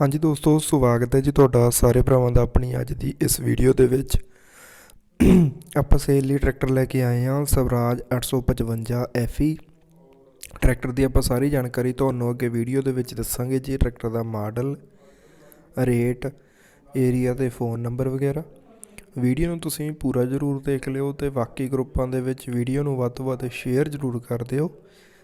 ਹਾਂਜੀ ਦੋਸਤੋ, ਸਵਾਗਤ ਹੈ ਜੀ ਤੁਹਾਡਾ ਸਾਰੇ ਭਰਾਵਾਂ ਦਾ ਆਪਣੀ ਅੱਜ ਦੀ ਇਸ ਵੀਡੀਓ ਦੇ ਵਿੱਚ। ਆਪਾਂ ਸੇਲ ਲਈ ਟਰੈਕਟਰ ਲੈ ਕੇ ਆਏ ਹਾਂ, ਸਵਰਾਜ 855 FE ਟਰੈਕਟਰ ਦੀ ਆਪਾਂ ਸਾਰੀ ਜਾਣਕਾਰੀ ਤੁਹਾਨੂੰ ਅੱਗੇ ਵੀਡੀਓ ਦੇ ਵਿੱਚ ਦੱਸਾਂਗੇ ਜੀ ਟਰੈਕਟਰ ਦਾ ਮਾਡਲ ਰੇਟ ਏਰੀਆ ਤੇ ਫੋਨ ਨੰਬਰ ਵਗੈਰਾ। ਵੀਡੀਓ ਨੂੰ ਤੁਸੀਂ ਪੂਰਾ ਜ਼ਰੂਰ ਦੇਖ ਲਿਓ ਤੇ ਬਾਕੀ ਗਰੁੱਪਾਂ ਦੇ ਵਿੱਚ ਵੀਡੀਓ ਨੂੰ ਵੱਧ ਤੋਂ ਵੱਧ ਸ਼ੇਅਰ ਜ਼ਰੂਰ ਕਰ ਦਿਓ।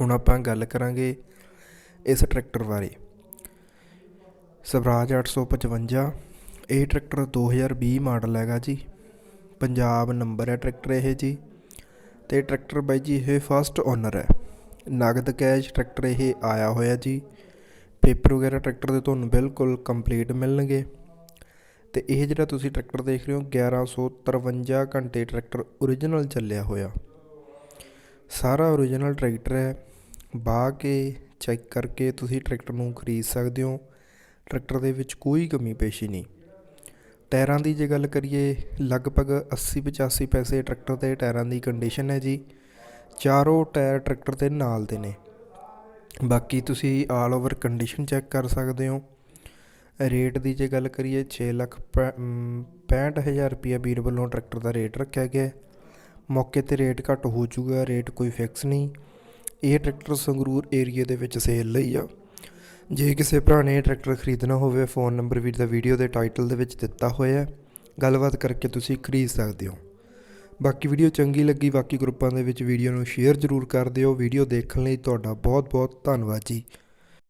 ਹੁਣ ਆਪਾਂ ਗੱਲ ਕਰਾਂਗੇ ਇਸ ਟਰੈਕਟਰ ਬਾਰੇ। ਸਵਰਾਜ 855 ਇਹ ਟਰੈਕਟਰ 2020 ਮਾਡਲ ਹੈਗਾ ਜੀ। ਪੰਜਾਬ ਨੰਬਰ ਹੈ ਟਰੈਕਟਰ ਇਹ ਜੀ। ਤੇ ਟਰੈਕਟਰ ਬਾਈ ਜੀ, ਇਹ ਫਸਟ ਓਨਰ ਹੈ। ਨਗਦ ਕੈਸ਼ ਟਰੈਕਟਰ ਇਹ ਆਇਆ ਹੋਇਆ ਜੀ। ਪੇਪਰ ਵਗੈਰਾ ਟਰੈਕਟਰ ਦੇ ਤੁਹਾਨੂੰ ਬਿਲਕੁਲ ਕੰਪਲੀਟ ਮਿਲਣਗੇ। ਤੇ ਇਹ ਜਿਹੜਾ ਤੁਸੀਂ ਟਰੈਕਟਰ ਦੇਖ ਰਹੇ ਹੋ 1153 ਘੰਟੇ ਟਰੈਕਟਰ ਓਰੀਜਨਲ ਚੱਲਿਆ ਹੋਇਆ। ਸਾਰਾ ਓਰੀਜਨਲ ਟਰੈਕਟਰ ਹੈ। ਬਾਹ ਕੇ ਚੈੱਕ ਕਰਕੇ ਤੁਸੀਂ ਟਰੈਕਟਰ ਨੂੰ ਖਰੀਦ ਸਕਦੇ ਹੋ। ਟਰੈਕਟਰ ਦੇ ਵਿੱਚ ਕੋਈ ਕਮੀ ਪੇਸ਼ੀ ਨਹੀਂ। ਟਾਇਰਾਂ ਦੀ ਜੇ ਗੱਲ ਕਰੀਏ, ਲਗਭਗ 80 85 ਪੈਸੇ ਟਰੈਕਟਰ ਦੇ ਟਾਇਰਾਂ ਦੀ ਕੰਡੀਸ਼ਨ ਹੈ ਜੀ। ਚਾਰੋਂ ਟਾਇਰ ਟਰੈਕਟਰ ਦੇ ਨਾਲ ਦੇ ਨੇ। ਬਾਕੀ ਤੁਸੀਂ ਆਲ ਓਵਰ ਕੰਡੀਸ਼ਨ ਚੈੱਕ ਕਰ ਸਕਦੇ ਹੋ। ਰੇਟ ਦੀ ਜੇ ਗੱਲ ਕਰੀਏ 6 ਲੱਖ 65000 ਰੁਪਏ ਵੀਰ ਵੱਲੋਂ ਟਰੈਕਟਰ ਦਾ ਰੇਟ ਰੱਖਿਆ ਗਿਆ ਹੈ। ਮੌਕੇ ਤੇ ਰੇਟ ਘੱਟ ਹੋ ਜਾਊਗਾ ਰੇਟ ਕੋਈ ਫਿਕਸ ਨਹੀਂ। ਇਹ ਟਰੈਕਟਰ ਸੰਗਰੂਰ ਏਰੀਆ ਦੇ ਵਿੱਚ ਸੇਲ ਲਈ ਆ। ਜੇ ਕਿਸੇ ਭਰਾ ਨੇ ਇਹ ਟਰੈਕਟਰ ਖਰੀਦਣਾ ਹੋਵੇ ਫੋਨ ਨੰਬਰ ਵੀ ਦਾ ਵੀਡੀਓ ਦੇ ਟਾਈਟਲ ਦੇ ਵਿੱਚ ਦਿੱਤਾ ਹੋਇਆ ਗੱਲਬਾਤ ਕਰਕੇ ਤੁਸੀਂ ਖਰੀਦ ਸਕਦੇ ਹੋ। ਬਾਕੀ ਵੀਡੀਓ ਚੰਗੀ ਲੱਗੀ, ਬਾਕੀ ਗਰੁੱਪਾਂ ਦੇ ਵਿੱਚ ਵੀਡੀਓ ਨੂੰ ਸ਼ੇਅਰ ਜ਼ਰੂਰ ਕਰ ਦਿਓ। ਵੀਡੀਓ ਦੇਖਣ ਲਈ ਤੁਹਾਡਾ ਬਹੁਤ ਬਹੁਤ ਧੰਨਵਾਦ ਜੀ।